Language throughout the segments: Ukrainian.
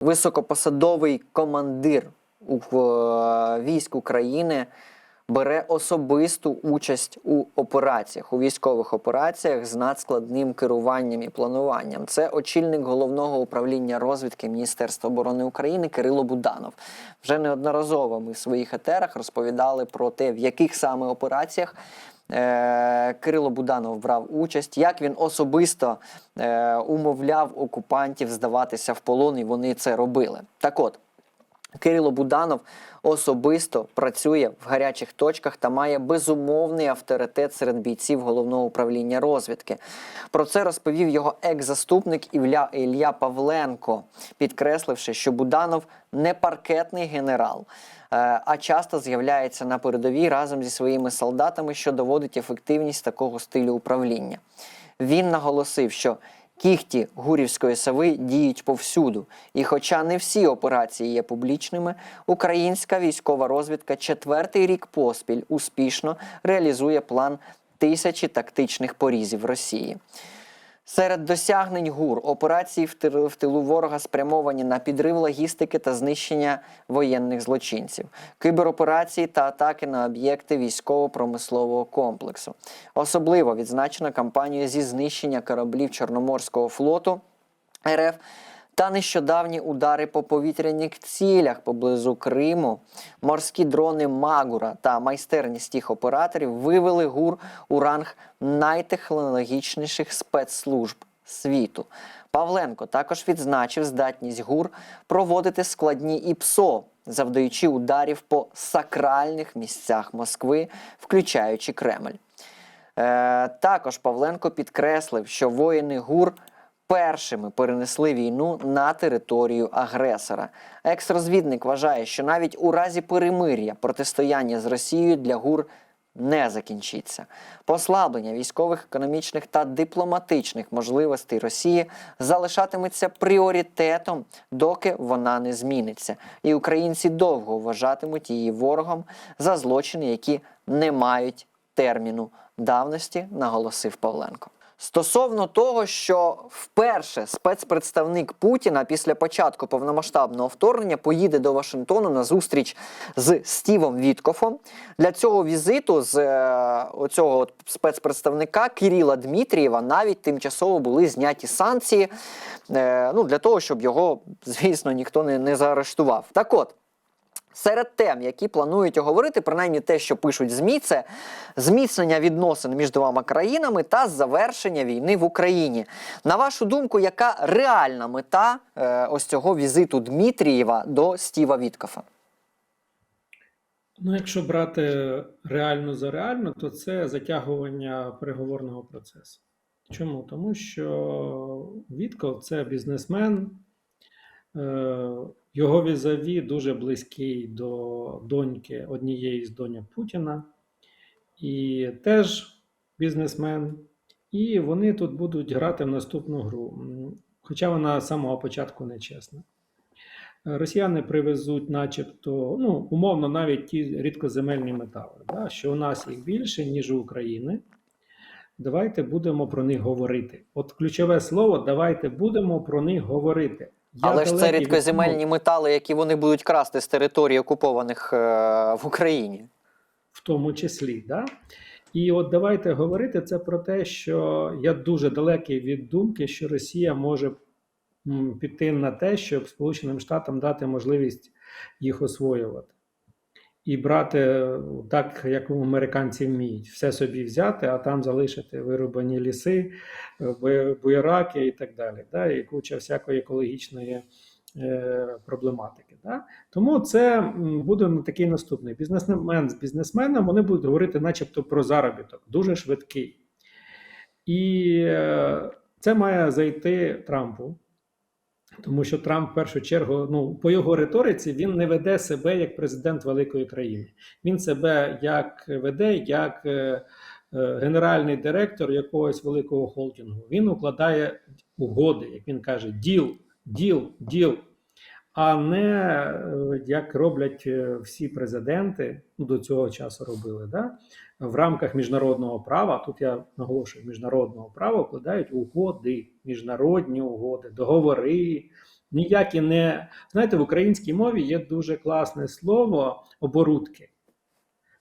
високопосадовий командир у е, військ України бере особисту участь у операціях, у військових операціях з надскладним керуванням і плануванням. Це очільник головного управління розвідки Міністерства оборони України Кирило Буданов. Вже неодноразово ми в своїх етерах розповідали про те, в яких саме операціях. Е, Кирило Буданов брав участь, як він особисто е, умовляв окупантів здаватися в полон, і вони це робили. Так от, Кирило Буданов особисто працює в гарячих точках та має безумовний авторитет серед бійців головного управління розвідки. Про це розповів його екс-заступник Ілля, Ілля Павленко, підкресливши, що Буданов не паркетний генерал, а часто з'являється на передовій разом зі своїми солдатами, що доводить ефективність такого стилю управління. Він наголосив, що Кіхті гурівської сови діють повсюду, і хоча не всі операції є публічними, українська військова розвідка четвертий рік поспіль успішно реалізує план тисячі тактичних порізів Росії. Серед досягнень ГУР операції в тилу ворога спрямовані на підрив логістики та знищення воєнних злочинців, кибероперації та атаки на об'єкти військово-промислового комплексу. Особливо відзначена кампанія зі знищення кораблів Чорноморського флоту РФ та нещодавні удари по повітряних цілях поблизу Криму, морські дрони Магура та майстерність тих операторів вивели ГУР у ранг найтехнологічніших спецслужб світу. Павленко також відзначив здатність ГУР проводити складні ІПСО, завдаючи ударів по сакральних місцях Москви, включаючи Кремль. Е, також Павленко підкреслив, що воїни ГУР першими перенесли війну на територію агресора. Екс-розвідник вважає, що навіть у разі перемир'я протистояння з Росією для ГУР не закінчиться. Послаблення військових, економічних та дипломатичних можливостей Росії залишатиметься пріоритетом, доки вона не зміниться. І українці довго вважатимуть її ворогом за злочини, які не мають терміну давності, наголосив Павленко. Стосовно того, що вперше спецпредставник Путіна після початку повномасштабного вторгнення поїде до Вашингтону на зустріч з Стівом Віткофом. Для цього візиту з е, оцього от спецпредставника Кирила Дмитрієва навіть тимчасово були зняті санкції. е, ну, для того, щоб його, звісно, ніхто не, не заарештував. Так от. Серед тем, які планують оговорити, принаймні те, що пишуть ЗМІ, це зміцнення відносин між двома країнами та завершення війни в Україні. На вашу думку, яка реальна мета е, ось цього візиту Дмитрієва до Стіва Віткофа? Ну, якщо брати реально за реально, то це затягування переговорного процесу. Чому? Тому що Вітков це бізнесмен, його візаві дуже близький до доньки однієї з доньок Путіна, і теж бізнесмен. І вони тут будуть грати в наступну гру, хоча вона з самого початку не чесна. Росіяни привезуть, начебто, ну, умовно, навіть ті рідкоземельні метали, да, що у нас їх більше, ніж у України. Давайте будемо про них говорити. От ключове слово, давайте будемо про них говорити. Я Але ж це рідкоземельні від метали, які вони будуть красти з території окупованих е, в Україні. в тому числі. Да? І от давайте говорити це про те, що я дуже далекий від думки, що Росія може піти на те, щоб Сполученим Штатам дати можливість їх освоювати. І брати е, так, як американці вміють, все собі взяти, а там залишити вирубані ліси, е, бу- буєраки і так далі, да? і куча всякої екологічної е, проблематики. Да? Тому це буде такий наступний бізнесмен з бізнесменом. Вони будуть говорити, начебто, про заробіток, дуже швидкий. І це має зайти Трампу. Тому що Трамп в першу чергу, ну по його риториці, він не веде себе як президент великої країни. Він себе як веде як е, е, генеральний директор якогось великого холдингу. Він укладає угоди, як він каже, діл, діл, діл. А не е, як роблять е, всі президенти ну, до цього часу робили, да? В рамках міжнародного права. Тут я наголошую, міжнародного права укладають угоди, міжнародні угоди, договори, ніякі не. Знаєте, в українській мові є дуже класне слово оборудки.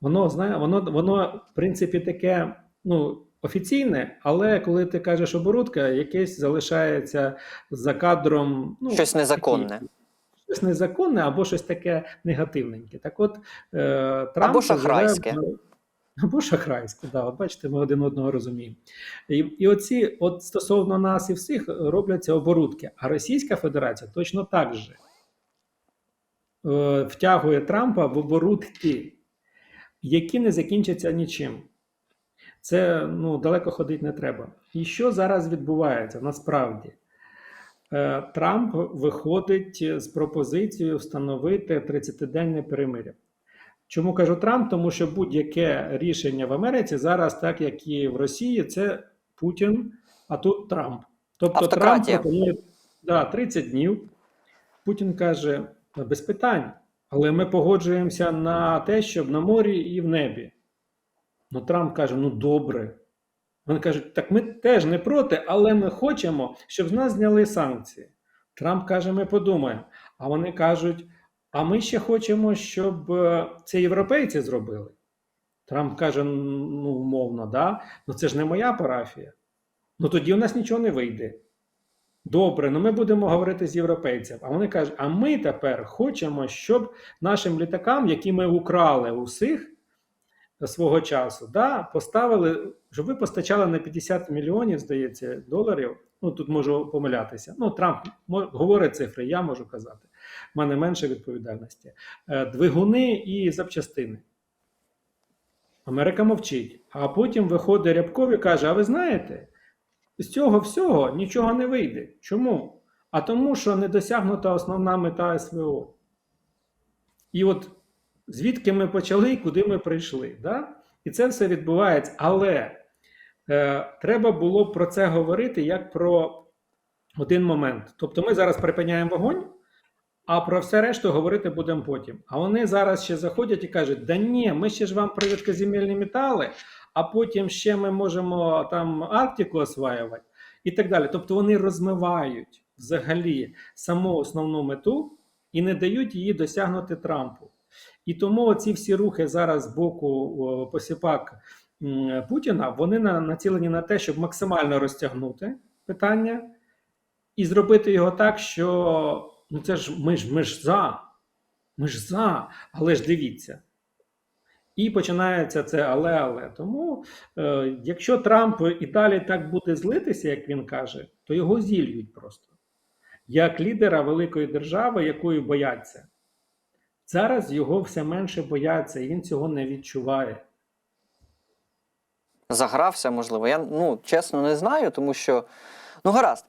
Воно знає, воно, воно, в принципі, таке ну, офіційне, але коли ти кажеш оборудка, якесь залишається за кадром. Ну, Щось незаконне. такі- Щось незаконне або щось таке негативненьке. Так от, е, Трамп Або живе шахрайське. в- Або шахрайське, да, от бачите, ми один одного розуміємо. І, і оці, от стосовно нас і всіх, робляться оборудки. А Російська Федерація точно так же е, втягує Трампа в оборудки, які не закінчаться нічим. Це ну, далеко ходити не треба. І що зараз відбувається насправді? Е, Трамп виходить з пропозицією встановити 30-денне перемир'я. Чому кажу Трамп? Тому що будь-яке рішення в Америці зараз, так як і в Росії, це Путін, а тут Трамп. Тобто Трамп пропонує да, 30 днів. Путін каже: без питань, але ми погоджуємося на те, щоб на морі і в небі. Ну, Трамп каже: ну добре. Вони кажуть, так ми теж не проти, але ми хочемо, щоб з нас зняли санкції. Трамп каже, ми подумаємо. А вони кажуть, а ми ще хочемо, щоб е, це європейці зробили. Трамп каже: ну, умовно, да? ну це ж не моя парафія. Ну тоді у нас нічого не вийде. Добре, ну ми будемо говорити з європейцями. А вони кажуть: а ми тепер хочемо, щоб нашим літакам, які ми украли усіх свого часу, да, поставили, щоб ви постачали на 50 мільйонів, здається, доларів. Ну тут можу помилятися. Ну, Трамп говорить цифри, я можу казати. У мене менше відповідальності. Е, Двигуни і запчастини. Америка мовчить. А потім виходить Рябков і каже: А ви знаєте, з цього всього нічого не вийде. Чому? А тому, що не досягнута основна мета СВО. І от звідки ми почали і куди ми прийшли. Да? І це все відбувається. Але е, треба було про це говорити як про один момент. Тобто ми зараз припиняємо вогонь, а про все решту говорити будемо потім. А вони зараз ще заходять і кажуть: да ні, ми ще ж вам про рідкоземельні метали, а потім ще ми можемо там Арктику осваювати і так далі. Тобто вони розмивають взагалі саму основну мету і не дають її досягнути Трампу. І тому ці всі рухи зараз з боку посіпак Путіна вони націлені на те, щоб максимально розтягнути питання і зробити його так, що ну це ж ми ж ми ж за. Ми ж за, але ж дивіться. І починається це але-але. Тому, е, якщо Трамп і далі так буде злитися, як він каже, то його зільють просто як лідера великої держави, якої бояться. Зараз його все менше бояться, і він цього не відчуває. Загрався, можливо. Я ну, чесно не знаю, тому що. Ну, гаразд.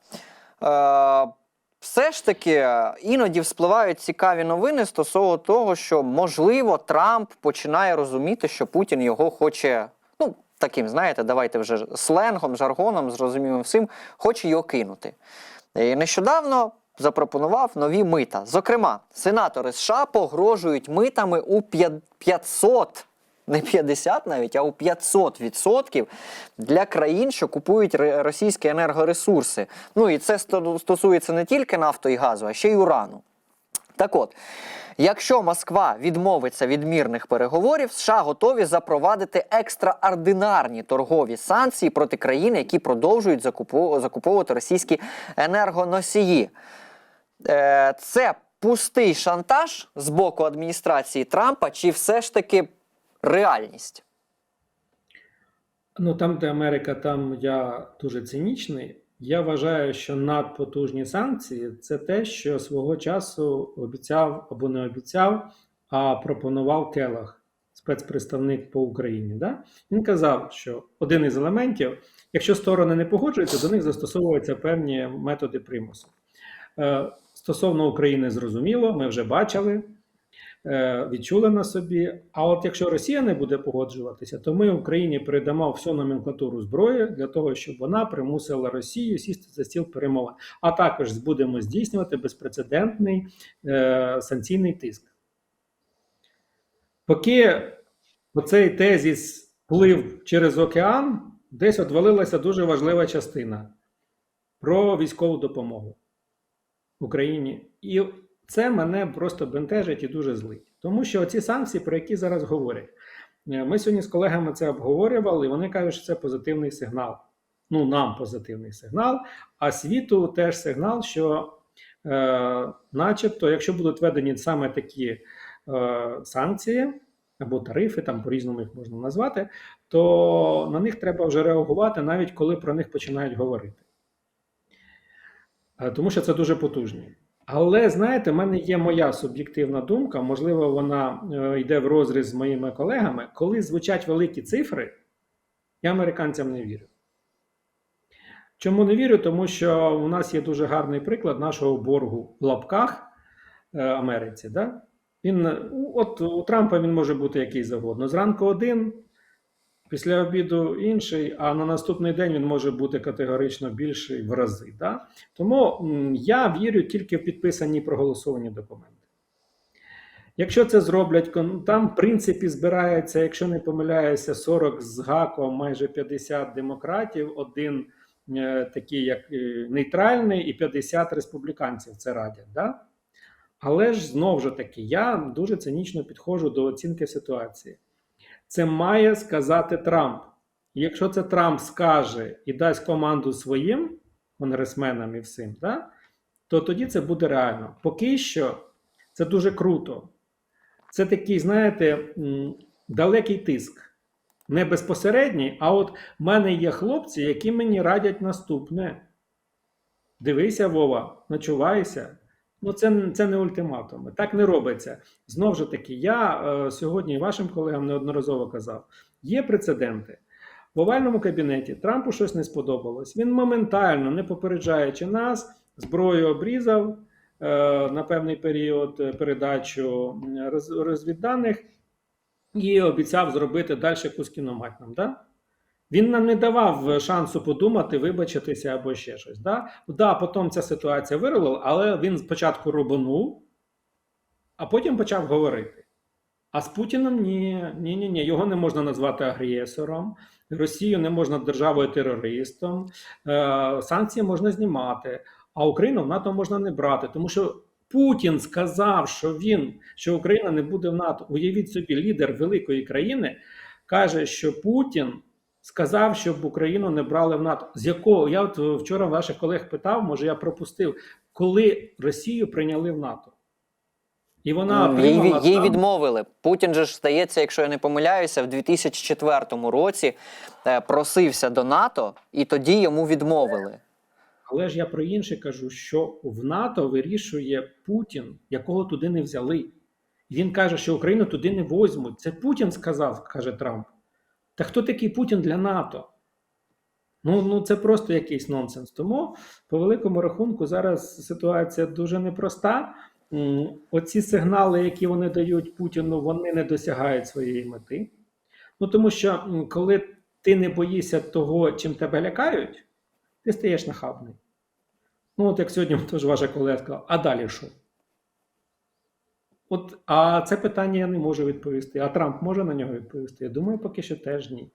Е, все ж таки, іноді вспливають цікаві новини стосовно того, що, можливо, Трамп починає розуміти, що Путін його хоче. Ну, таким, знаєте, давайте вже сленгом, жаргоном, зрозумілим всім, хоче його кинути. І нещодавно запропонував нові мита. Зокрема, сенатори США погрожують митами у п'я- 500, не 50 навіть, а у 500 відсотків для країн, що купують російські енергоресурси. Ну і це стосується не тільки нафту і газу, а ще й урану. Так от, якщо Москва відмовиться від мірних переговорів, США готові запровадити екстраординарні торгові санкції проти країн, які продовжують закуповувати російські енергоносії. Е, Це пустий шантаж з боку адміністрації Трампа, чи все ж таки реальність? Ну там, де Америка, там я дуже цинічний. Я вважаю, що надпотужні санкції це те, що свого часу обіцяв або не обіцяв, а пропонував Келах, спецпредставник по Україні. Да? Він казав, що один із елементів, якщо сторони не погоджуються, до них застосовуються певні методи примусу. Е, Стосовно України, зрозуміло, ми вже бачили, відчули на собі. А от якщо Росія не буде погоджуватися, то ми Україні передамо всю номенклатуру зброї для того, щоб вона примусила Росію сісти за стіл перемовин. А також будемо здійснювати безпрецедентний е, санкційний тиск. Поки оцей тезіс плив через океан, десь отвалилася дуже важлива частина про військову допомогу. Україні. І це мене просто бентежить і дуже злить. Тому що ці санкції, про які зараз говорять, е, ми сьогодні з колегами це обговорювали, і вони кажуть, що це позитивний сигнал. Ну, нам позитивний сигнал, а світу теж сигнал, що, е, начебто, якщо будуть введені саме такі е, санкції або тарифи, там по-різному їх можна назвати, то на них треба вже реагувати, навіть коли про них починають говорити. Е, Тому що це дуже потужні. Але знаєте, в мене є моя суб'єктивна думка, можливо, вона е, йде в розріз з моїми колегами. Коли звучать великі цифри, я американцям не вірю. Чому не вірю? Тому що у нас є дуже гарний приклад нашого боргу в лапках е, Америці. Да? Він, от у Трампа він може бути який завгодно. Зранку один, після обіду інший, а на наступний день він може бути категорично більший в рази. Да? Тому я вірю тільки в підписані проголосовані документи. Якщо це зроблять, там, в принципі, збирається, якщо не помиляюся, 40 з гаком, майже 50 демократів, один е, такий як е, нейтральний, і 50 республіканців це радять. Да? Але ж знову ж таки, я дуже цинічно підходжу до оцінки ситуації. Це має сказати Трамп. Якщо це Трамп скаже і дасть команду своїм конгресменам і всім, да, то тоді це буде реально. Поки що це дуже круто. Це такий, знаєте, далекий тиск. Не безпосередній, а от в мене є хлопці, які мені радять наступне. Дивися, Вова, начувайся. Ну, це, це не ультиматуми. Так не робиться. Знову ж таки, я е, сьогодні вашим колегам неодноразово казав: є прецеденти. В овальному кабінеті Трампу щось не сподобалось. Він моментально, не попереджаючи нас, зброю обрізав е, на певний період е, передачу роз, розвідданих і обіцяв зробити далі якусь кіномать. Да? Він нам не давав шансу подумати, вибачитися або ще щось. Да? Да, потім ця ситуація вирулила, але він спочатку рубанув, а потім почав говорити. А з Путіним ні, ні, ні, ні. Його не можна назвати агресором, Росію не можна державою терористом, е, санкції можна знімати, а Україну в НАТО можна не брати, тому що Путін сказав, що він, що Україна не буде в НАТО. Уявіть собі, лідер великої країни каже, що Путін сказав, щоб Україну не брали в НАТО. З якого я от вчора ваших колег питав, може я пропустив, коли Росію прийняли в НАТО. І вона Ну, їй, їй відмовили. Путін же ж здається, якщо я не помиляюся, в 2004 році е, просився до НАТО, і тоді йому відмовили. Але ж я про інше кажу, що в НАТО вирішує Путін, якого туди не взяли. Він каже, що Україну туди не возьмуть. Це Путін сказав, каже Трамп. Та хто такий Путін для НАТО? Ну, ну це просто якийсь нонсенс. Тому, по великому рахунку, зараз ситуація дуже непроста. Оці сигнали, які вони дають Путіну, вони не досягають своєї мети. Ну тому що коли ти не боїшся того, чим тебе лякають, ти стаєш нахабний. Ну, от як сьогодні теж ваша колега сказала, а далі що? От, а це питання я не можу відповісти. А Трамп може на нього відповісти? Я думаю, поки що теж ні.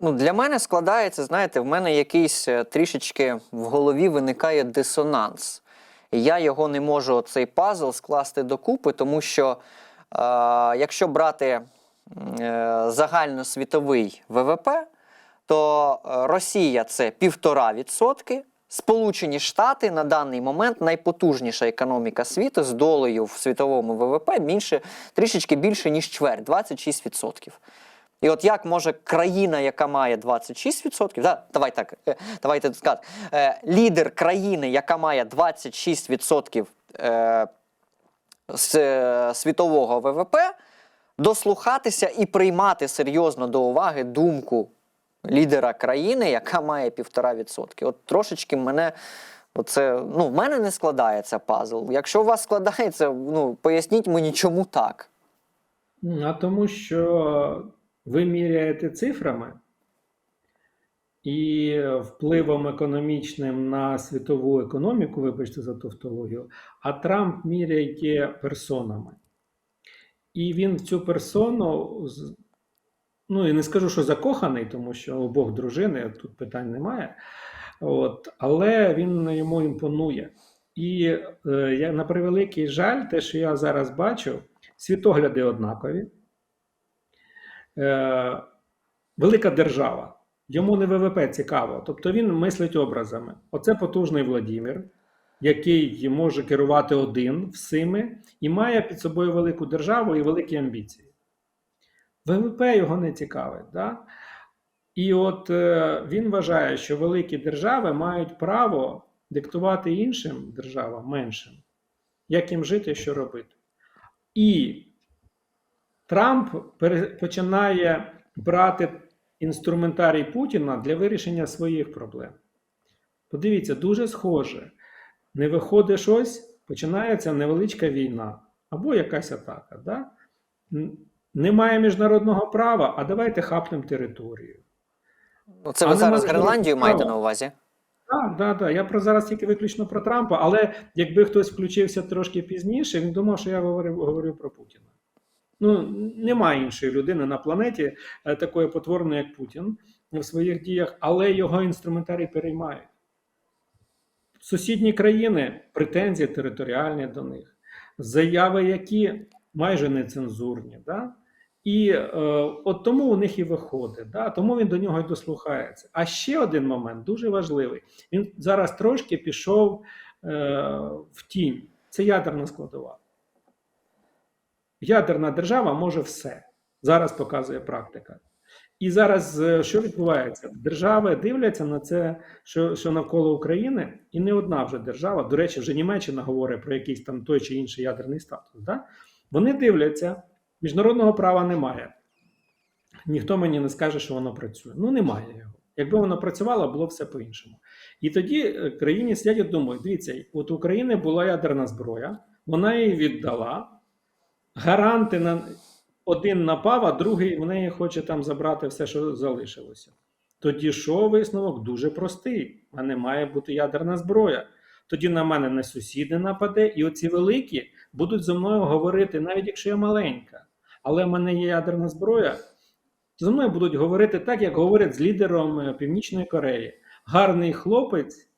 Ну, для мене складається, знаєте, в мене якийсь е, трішечки в голові виникає дисонанс. Я його не можу цей пазл скласти докупи, тому що е, якщо брати е, загальносвітовий ВВП, то е, Росія це півтора відсотки. Сполучені Штати на даний момент найпотужніша економіка світу з долею в світовому ВВП більше, трішечки більше, ніж чверть 26%. І от як може країна, яка має 26%, да, давай так, е, давайте сказати, е, лідер країни, яка має 26% е, з світового ВВП, дослухатися і приймати серйозно до уваги думку лідера країни, яка має 1,5%. От трошечки мене. Оце, ну, в мене не складається пазл. Якщо у вас складається, ну, поясніть мені, чому так. А тому, що ви міряєте цифрами і впливом економічним на світову економіку, вибачте за тавтологію, а Трамп міряє персонами. І він в цю персону, ну і не скажу, що закоханий, тому що обох дружини, тут питань немає. От, але він йому імпонує. І е, на превеликий жаль, те, що я зараз бачу, світогляди однакові. Е, велика держава. Йому не ВВП цікаво. Тобто він мислить образами. Оце потужний Владимир, який може керувати один всіми і має під собою велику державу і великі амбіції. ВВП його не цікавить. Да? І от е, він вважає, що великі держави мають право диктувати іншим державам меншим, як їм жити що робити. І Трамп починає брати інструментарій Путіна для вирішення своїх проблем. Подивіться, дуже схоже. Не виходить щось, починається невеличка війна або якась атака. Да? Немає міжнародного права, а давайте хапнемо територію. Ну, Це ви нема зараз Гренландію маєте на увазі? Так, так, так. Я про зараз тільки виключно про Трампа, але якби хтось включився трошки пізніше, він думав, що я говорив, говорив про Путіна. Ну, немає іншої людини на планеті е, такої потворної, як Путін, в своїх діях, але його інструментарій переймають. Сусідні країни претензії територіальні до них, заяви, які майже нецензурні. Да? І е, от тому у них і виходить, да? тому він до нього й дослухається. А ще один момент дуже важливий. Він зараз трошки пішов е, в тінь. Це ядерна складова. Ядерна держава може все. Зараз показує практика. І зараз е, що відбувається? Держави дивляться на це, що, що навколо України, і не одна вже держава, до речі, вже Німеччина говорить про якийсь там той чи інший ядерний статус. Да? Вони дивляться, міжнародного права немає. Ніхто мені не скаже, що воно працює. Ну, немає його. Якби воно працювало, було все по-іншому. І тоді е, країні сидять і думають: дивіться, от України була ядерна зброя, вона її віддала. Гаранти на один напав, а другий в неї хоче там забрати все, що залишилося. Тоді що висновок дуже простий. У мене має бути ядерна зброя. Тоді на мене не сусіди нападе, і оці великі будуть зі мною говорити, навіть якщо я маленька, але в мене є ядерна зброя. Зі мною будуть говорити так, як говорять з лідером е, Північної Кореї. Гарний хлопець,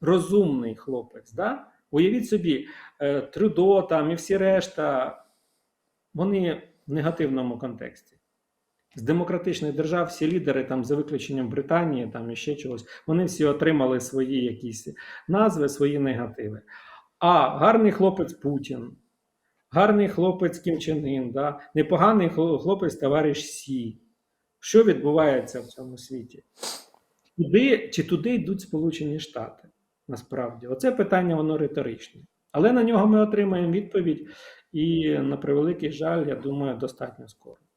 розумний хлопець. Да? Уявіть собі, е, Трюдо там і всі решта, вони в негативному контексті. З демократичних держав всі лідери, там, за виключенням Британії там, і ще чогось, вони всі отримали свої якісь назви, свої негативи. А гарний хлопець Путін, гарний хлопець кімчанин, да? непоганий хлопець товариш Сі. Що відбувається в цьому світі? Туди, чи туди йдуть Сполучені Штати? Насправді, оце питання воно риторичне. Але на нього ми отримаємо відповідь, і на превеликий жаль, я думаю, достатньо скоро.